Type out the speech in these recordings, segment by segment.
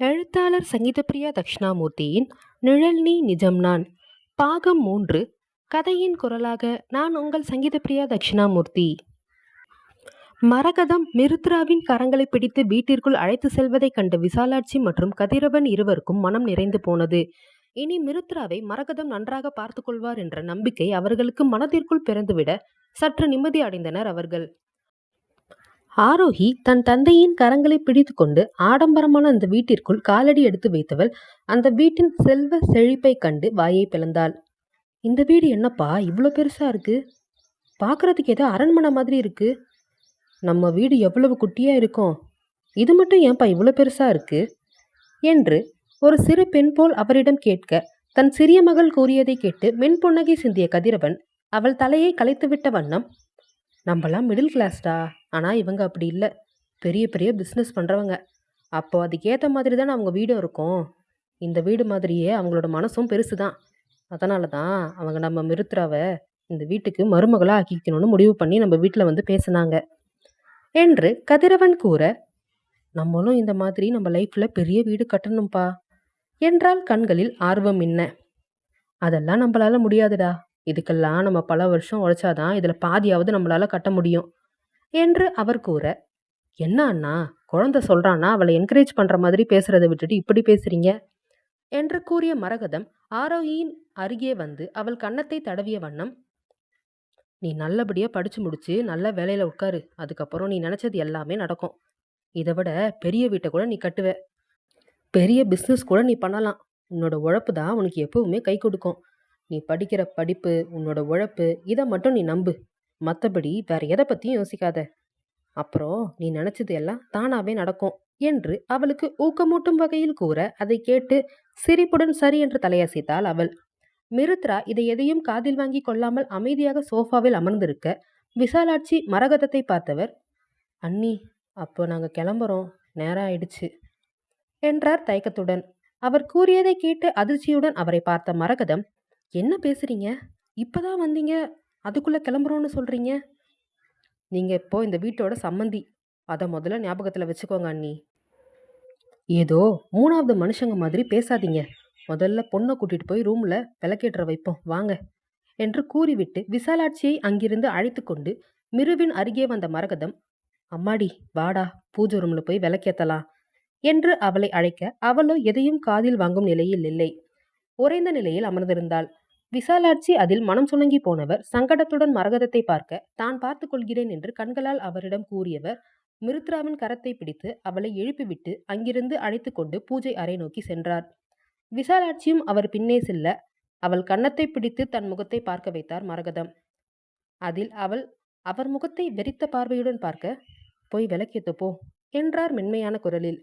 எழுத்தாளர் சங்கீதப்பிரியா தக்ஷணாமூர்த்தியின் நிழல் நீ நிஜம் நான் பாகம் மூன்று கதையின் குரலாக நான் உங்கள் சங்கீதப்பிரியா தக்ஷணாமூர்த்தி. மரகதம் மிருத்ராவின் கரங்களை பிடித்து வீட்டிற்குள் அழைத்து செல்வதைக் கண்ட விசாலாட்சி மற்றும் கதிரவன் இருவருக்கும் மனம் நிறைந்து போனது. இனி மிருத்ராவை மரகதம் நன்றாக பார்த்து கொள்வார் என்ற நம்பிக்கை அவர்களுக்கு மனதிற்குள் பிறந்துவிட சற்று நிம்மதி அடைந்தனர் அவர்கள். ஆரோகி தன் தந்தையின் கரங்களை பிடித்துக்கொண்டு ஆடம்பரமான அந்த வீட்டிற்குள் காலடி எடுத்து வைத்தவள் அந்த வீட்டின் செல்வ செழிப்பை கண்டு வாயை பிளந்தாள். இந்த வீடு என்னப்பா? இவ்வளோ பெருசா இருக்கு. பார்க்கறதுக்கு ஏதோ அரண்மனை மாதிரி இருக்கு. நம்ம வீடு எவ்வளவு குட்டியா இருக்கும். இது மட்டும் ஏன்பா இவ்வளோ பெருசா இருக்கு? என்று ஒரு சிறு பெண் போல் அவரிடம் கேட்க தன் சிறிய மகள் கூறியதை கேட்டு மென் புன்னகை சிந்திய கதிரவன் அவள் தலையை கலைத்துவிட்ட வண்ணம் நம்மலாம் மிடில் கிளாஸ்டா ஆனால் இவங்க அப்படி இல்லை. பெரிய பெரிய பிஸ்னஸ் பண்ணுறவங்க அப்போ அதுக்கேற்ற மாதிரி தானே அவங்க வீடும் இருக்கும். இந்த வீடு மாதிரியே அவங்களோட மனசும் பெருசு தான் அதனால தான் அவங்க நம்ம மிருத்ராவை இந்த வீட்டுக்கு மருமகளாக ஆக்கிக்கணும்னு முடிவு பண்ணி நம்ம வீட்டில் வந்து பேசினாங்க. என்று கதிரவன் கூற நம்மளும் இந்த மாதிரி நம்ம லைஃப்பில் பெரிய வீடு கட்டணும்ப்பா என்றால் கண்களில் ஆர்வம் என்ன. அதெல்லாம் நம்மளால முடியாதுடா. இதுக்கெல்லாம் நம்ம பல வருஷம் உழைச்சாதான் இதில் பாதியாவது நம்மளால கட்ட முடியும் என்று அவர் கூற என்ன அண்ணா குழந்தை சொல்கிறான்னா அவளை என்கரேஜ் பண்ணுற மாதிரி பேசுகிறத விட்டுட்டு இப்படி பேசுறீங்க? என்று கூறிய மரகதம் ஆரோகியின் அருகே வந்து அவள் கன்னத்தை தடவிய வண்ணம் நீ நல்லபடியாக படித்து முடிச்சு நல்ல வேலையில் உட்காரு அதுக்கப்புறம் நீ நினச்சது எல்லாமே நடக்கும். இதை விட பெரிய வீட்டை கூட நீ கட்டுவ. பெரிய பிஸ்னஸ் கூட நீ பண்ணலாம். உன்னோட உழைப்பு தான் உனக்கு எப்பவுமே கை கொடுக்கும். நீ படிக்கிற படிப்பு உன்னோட உழைப்பு இதை மட்டும் நீ நம்பு. மற்றபடி வேற எதை பற்றியும் யோசிக்காத. அப்புறம் நீ நினச்சது எல்லாம் தானாவே நடக்கும் என்று அவளுக்கு ஊக்கமூட்டும் வகையில் கூற அதை கேட்டு சிரிப்புடன் சரி என்று தலையசைத்தாள் அவள். மிருத்ரா இதை எதையும் காதில் வாங்கி கொள்ளாமல் அமைதியாக சோஃபாவில் அமர்ந்திருக்க விசாலாட்சி மரகதத்தை பார்த்தவர் அண்ணி அப்போ நாங்கள் கிளம்புறோம். நேரம் ஆயிடுச்சு என்றார் தயக்கத்துடன். அவர் கூறியதை கேட்டு அதிர்ச்சியுடன் அவரை பார்த்த மரகதம் என்ன பேசுறீங்க? இப்பதான் வந்தீங்க. அதுக்குள்ளே கிளம்புறோன்னு சொல்கிறீங்க நீங்கள் இப்போ இந்த வீட்டோட சம்மந்தி. அதை முதல்ல ஞாபகத்தில் வச்சுக்கோங்க அண்ணி. ஏதோ மூணாவது மனுஷங்க மாதிரி பேசாதீங்க. முதல்ல பொண்ணை கூட்டிகிட்டு போய் ரூமில் விளக்கேற்ற வைப்போம். வாங்க. என்று கூறிவிட்டு விசாலாட்சியை அங்கிருந்து அழைத்து கொண்டு மிருவின் அருகே வந்த மரகதம் அம்மாடி வாடா பூஜை ரூமில் போய் விளக்கேற்றலாம் என்று அவளை அழைக்க அவளோ எதையும் காதில் வாங்கும் நிலையில் இல்லை. உறைந்த நிலையில் அமர்ந்திருந்தாள். விசாலாட்சி அதில் மனம் சுணங்கி போனவர் சங்கடத்துடன் மரகதத்தை பார்க்க தான் பார்த்து கொள்கிறேன் என்று கண்களால் அவரிடம் கூறியவர் மிருத்ராவின் கரத்தை பிடித்து அவளை எழுப்பிவிட்டு அங்கிருந்து அழைத்து கொண்டு பூஜை அறை நோக்கி சென்றார். விசாலாட்சியும் அவர் பின்னே செல்ல அவள் கன்னத்தை பிடித்து தன் முகத்தை பார்க்க வைத்தார் மரகதம். அதில் அவள் அவர் முகத்தை வெறித்த பார்வையுடன் பார்க்க போய் விளக்கேத்து போ என்றார் மென்மையான குரலில்.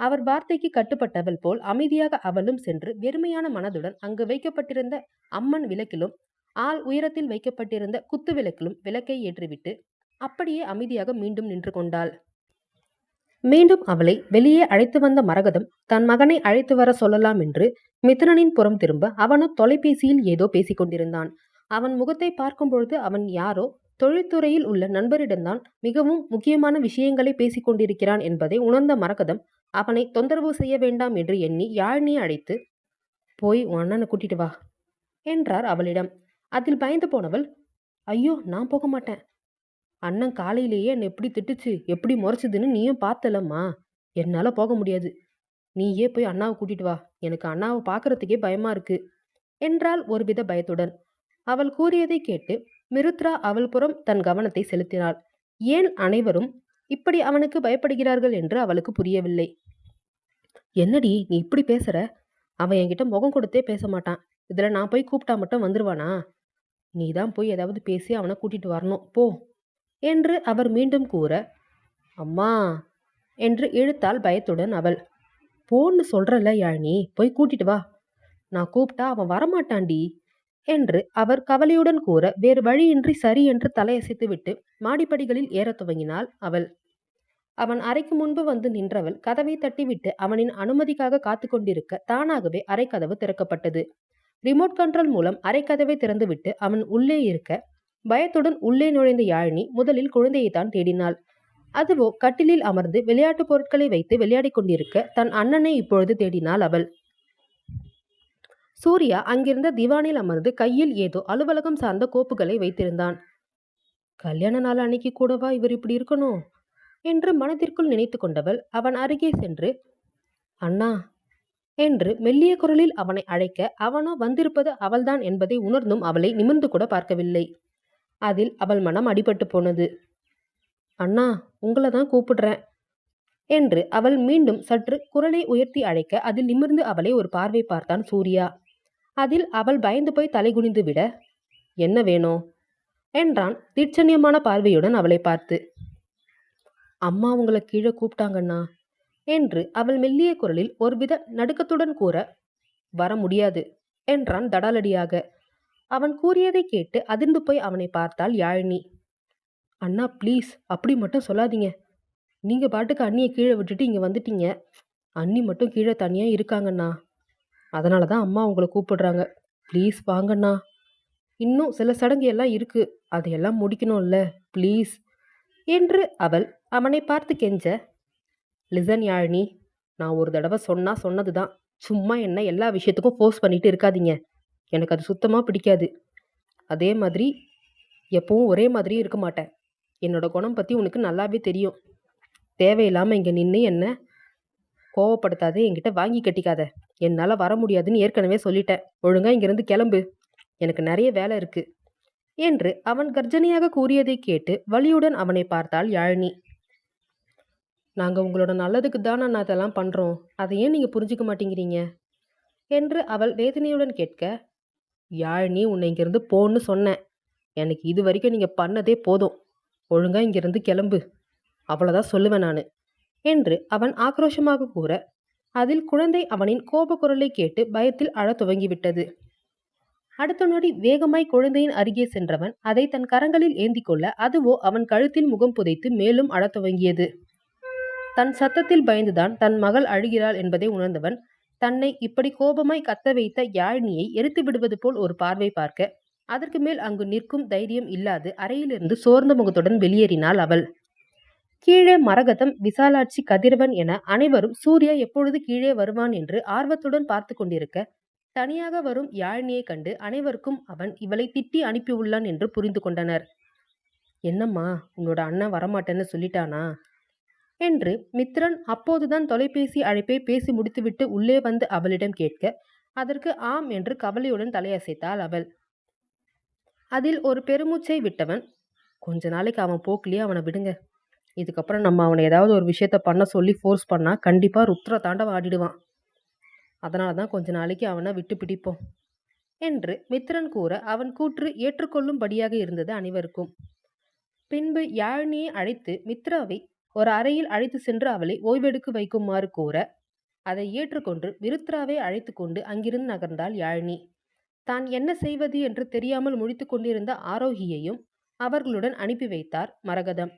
அவர் வார்த்தைக்கு கட்டுப்பட்டவள் போல் அமைதியாக அவளும் சென்று வெறுமையான மனதுடன் அங்கு வைக்கப்பட்டிருந்த அம்மன் விளக்கிலும் ஆள் உயரத்தில் வைக்கப்பட்டிருந்த குத்து விளக்கிலும் விளக்கை ஏற்றிவிட்டு அப்படியே அமைதியாக மீண்டும் நின்று கொண்டாள். மீண்டும் அவளை வெளியே அழைத்து வந்த மரகதம் தன் மகனை அழைத்து வர சொல்லலாம் என்று மித்ரனின் புறம் திரும்ப அவனும் தொலைபேசியில் ஏதோ பேசிக் கொண்டிருந்தான். அவன் முகத்தை பார்க்கும் பொழுது அவன் யாரோ தொழில்துறையில் உள்ள நண்பரிடம்தான் மிகவும் முக்கியமான விஷயங்களை பேசிக்கொண்டிருக்கிறான் என்பதை உணர்ந்த மரகதம் அவனை தொந்தரவு செய்ய வேண்டாம் என்று எண்ணி யாழினி அழைத்து போய் உன் அண்ணனை கூட்டிட்டு வா என்றார் அவளிடம். அதில் பயந்து போனவள் ஐயோ நான் போக மாட்டேன். அண்ணன் காலையிலேயே என்னை எப்படி திட்டுச்சு எப்படி முறைச்சுதுன்னு நீயும் பார்த்தலம்மா. என்னால் போக முடியாது. நீயே போய் அண்ணாவை கூட்டிட்டு வா. எனக்கு அண்ணாவை பார்க்கறதுக்கே பயமா இருக்கு என்றாள் ஒருவித பயத்துடன். அவள் கூறியதை கேட்டு மிருத்ரா அவள் புறம் தன் கவனத்தை செலுத்தினாள். ஏன் அனைவரும் இப்படி அவனுக்கு பயப்படுகிறார்கள் என்று அவளுக்கு புரியவில்லை. என்னடி நீ இப்படி பேசுற? அவன் என்கிட்ட முகம் கொடுத்தே பேச மாட்டான். இதில் நான் போய் கூப்பிட்டா மட்டும் வந்துருவானா? நீ தான் போய் ஏதாவது பேசி அவனை கூட்டிட்டு வரணும். போ. என்று அவர் மீண்டும் கூற அம்மா என்று இழுத்தாள் பயத்துடன் அவள். போன்னு சொல்றல யாழினி போய் கூட்டிட்டு வா. நான் கூப்பிட்டா அவன் வரமாட்டான்டி. என்று அவர் கவலையுடன் கூற வேறு வழியின்றி சரி என்று தலையசைத்துவிட்டு மாடிப்படிகளில் ஏறத் துவங்கினாள் அவள். அவன் அறைக்கு முன்பு வந்து நின்றவள் கதவை தட்டிவிட்டு அவனின் அனுமதிக்காக காத்து கொண்டிருக்க தானாகவே அறைக்கதவு திறக்கப்பட்டது. ரிமோட் கண்ட்ரோல் மூலம் அறைக்கதவை திறந்துவிட்டு அவன் உள்ளே இருக்க பயத்துடன் உள்ளே நுழைந்த யாழினி முதலில் குழந்தையைத்தான் தேடினாள். அதுவோ கட்டிலில் அமர்ந்து விளையாட்டுப் பொருட்களை வைத்து விளையாடிக் கொண்டிருக்க தன் அண்ணனை இப்பொழுது தேடினாள் அவள். சூர்யா அங்கிருந்த திவானில் அமர்ந்து கையில் ஏதோ அலுவலகம் சார்ந்த கோப்புகளை வைத்திருந்தான். கல்யாண நாள் அன்னைக்கு கூடவா இவர் இப்படி இருக்கணும்? என்று மனதிற்குள் நினைத்து கொண்டவள் அவன் அருகே சென்று அண்ணா என்று மெல்லிய குரலில் அவனை அழைக்க அவனோ வந்திருப்பது அவள்தான் என்பதை உணர்ந்தும் அவளை நிமிர்ந்து கூட பார்க்கவில்லை. அதில் அவள் மனம் அடிபட்டு போனது. அண்ணா உங்களை தான் கூப்பிடுறேன் என்று அவள் மீண்டும் சற்று குரலை உயர்த்தி அழைக்க அதில் நிமிர்ந்து அவளை ஒரு பார்வை பார்த்தான் சூர்யா. அதில் அவள் பயந்து போய் தலைகுனிந்து விட என்ன வேணும்? என்றான் தீட்சண்யமான பார்வையுடன் அவளை பார்த்து. அம்மா உங்களை கீழே கூப்பிட்டாங்கண்ணா என்று அவள் மெல்லிய குரலில் ஒருவித நடுக்கத்துடன் கூற வர முடியாது என்றான் தடாலடியாக. அவன் கூறியதை கேட்டு அதிர்ந்து போய் அவனை பார்த்தாள் யாழினி. அண்ணா ப்ளீஸ் அப்படி மட்டும் சொல்லாதீங்க. நீங்கள் பாட்டுக்கு அண்ணியை கீழே விட்டுட்டு இங்கே வந்துட்டீங்க. அண்ணி மட்டும் கீழே தனியாக இருக்காங்கண்ணா. அதனால தான் அம்மா உங்களை கூப்பிடுறாங்க. ப்ளீஸ் வாங்கண்ணா. இன்னும் சில சடங்கு எல்லாம் இருக்கு. அதையெல்லாம் முடிக்கணும்ல. ப்ளீஸ் என்று அவள் அவனை பார்த்து கெஞ்ச லிசன் யாழினி நான் ஒரு தடவை சொன்னா சொன்னது தான். சும்மா என்ன எல்லா விஷயத்துக்கும் ஃபோர்ஸ் பண்ணிட்டு இருக்காதீங்க. எனக்கு அது சுத்தமாக பிடிக்காது. அதே மாதிரி எப்பவும் ஒரே மாதிரி இருக்க மாட்டேன். என்னோட குணம் பற்றி உனக்கு நல்லாவே தெரியும். தேவையில்லாமல் இங்கே நின்று என்ன கோவப்படுத்தாதே என்கிட்ட வாங்கி கட்டிக்காத. என்னால் வர முடியாதுன்னு ஏற்கனவே சொல்லிட்டேன். ஒழுங்கா இங்கிருந்து கிளம்பு. எனக்கு நிறைய வேலை இருக்கு. என்று அவன் கர்ஜனையாக கூறியதை கேட்டு வலியுடன் அவனை பார்த்தாள் யாழினி. நாங்கள் உங்களோட நல்லதுக்கு தானே நான் அதெல்லாம் பண்ணுறோம் அதை ஏன் நீங்கள் புரிஞ்சுக்க மாட்டேங்கிறீங்க? என்று அவள் வேதனையுடன் கேட்க யாழினி உன்னை இங்கிருந்து போன்னு சொன்னேன். எனக்கு இது வரைக்கும் நீங்கள் பண்ணதே போதும். ஒழுங்காக இங்கிருந்து கிளம்பு. அவ்வளோதான் சொல்லுவேன் நான். என்று அவன் ஆக்ரோஷமாக கூற அதில் குழந்தை அவனின் கோப குரலை கேட்டு பயத்தில் அழத் துவங்கிவிட்டது. அடுத்த நொடி வேகமாய் குழந்தையின் அருகே சென்றவன் அதை தன் கரங்களில் ஏந்தி கொள்ள அதுவோ அவன் கழுத்தில் முகம் புதைத்து மேலும் அழத் துவங்கியது. தன் சத்தத்தில் பயந்துதான் தன் மகள் அழுகிறாள் என்பதை உணர்ந்தவன் தன்னை இப்படி கோபமாய் கத்த வைத்த யாழினியை எரித்து விடுவது போல் ஒரு பார்வை பார்க்க அதற்கு மேல் அங்கு நிற்கும் தைரியம் இல்லாது அறையிலிருந்து சோர்ந்த முகத்துடன் வெளியேறினாள் அவள். கீழே மரகதம் விசாலாட்சி கதிரவன் என அனைவரும் சூர்யா எப்பொழுது கீழே வருவான் என்று ஆர்வத்துடன் பார்த்து கொண்டிருக்க தனியாக வரும் யாழினியை கண்டு அனைவருக்கும் அவன் இவளை திட்டி அனுப்பியுள்ளான் என்று புரிந்து கொண்டனர். என்னம்மா உன்னோட அண்ணன் வரமாட்டேன்னு சொல்லிட்டானா? என்று மித்ரன் அப்போதுதான் தொலைபேசி அழைப்பை பேசி முடித்துவிட்டு உள்ளே வந்து அவளிடம் கேட்க அதற்கு ஆம் என்று கவலையுடன் தலையசைத்தாள் அவள். அதில் ஒரு பெருமூச்சை விட்டவன் கொஞ்ச நாளைக்கு அவன் போக்கிலேயே அவனை விடுங்க. இதுக்கப்புறம் நம்ம அவனை ஏதாவது ஒரு விஷயத்த பண்ண சொல்லி ஃபோர்ஸ் பண்ணால் கண்டிப்பாக ருத்ர தாண்டவம் ஆடிடுவான். அதனால தான் கொஞ்ச நாளைக்கு அவனை விட்டு பிடிப்போம் என்று மித்ரன் கூற அவன் கூற்று ஏற்றுக்கொள்ளும்படியாக இருந்தது அனைவருக்கும். பின்பு யாழினியை அழைத்து மித்ராவை ஒரு அறையில் அழைத்து சென்று அவளை ஓய்வெடுக்க வைக்குமாறு கூற அதை ஏற்றுக்கொண்டு விருத்ராவை அழைத்து கொண்டு அங்கிருந்து நகர்ந்தாள் யாழினி. தான் என்ன செய்வது என்று தெரியாமல் முழித்து கொண்டிருந்த ஆரோகியையும் அவர்களுடன் அனுப்பி வைத்தார் மரகதம்.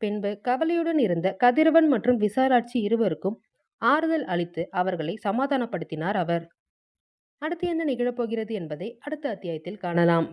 பின்பு கவலையுடன் இருந்த கதிரவன் மற்றும் விசாலாட்சி இருவருக்கும் ஆறுதல் அளித்து அவர்களை சமாதானப்படுத்தினார் அவர். அடுத்து என்ன நிகழப்போகிறது என்பதை அடுத்த அத்தியாயத்தில் காணலாம்.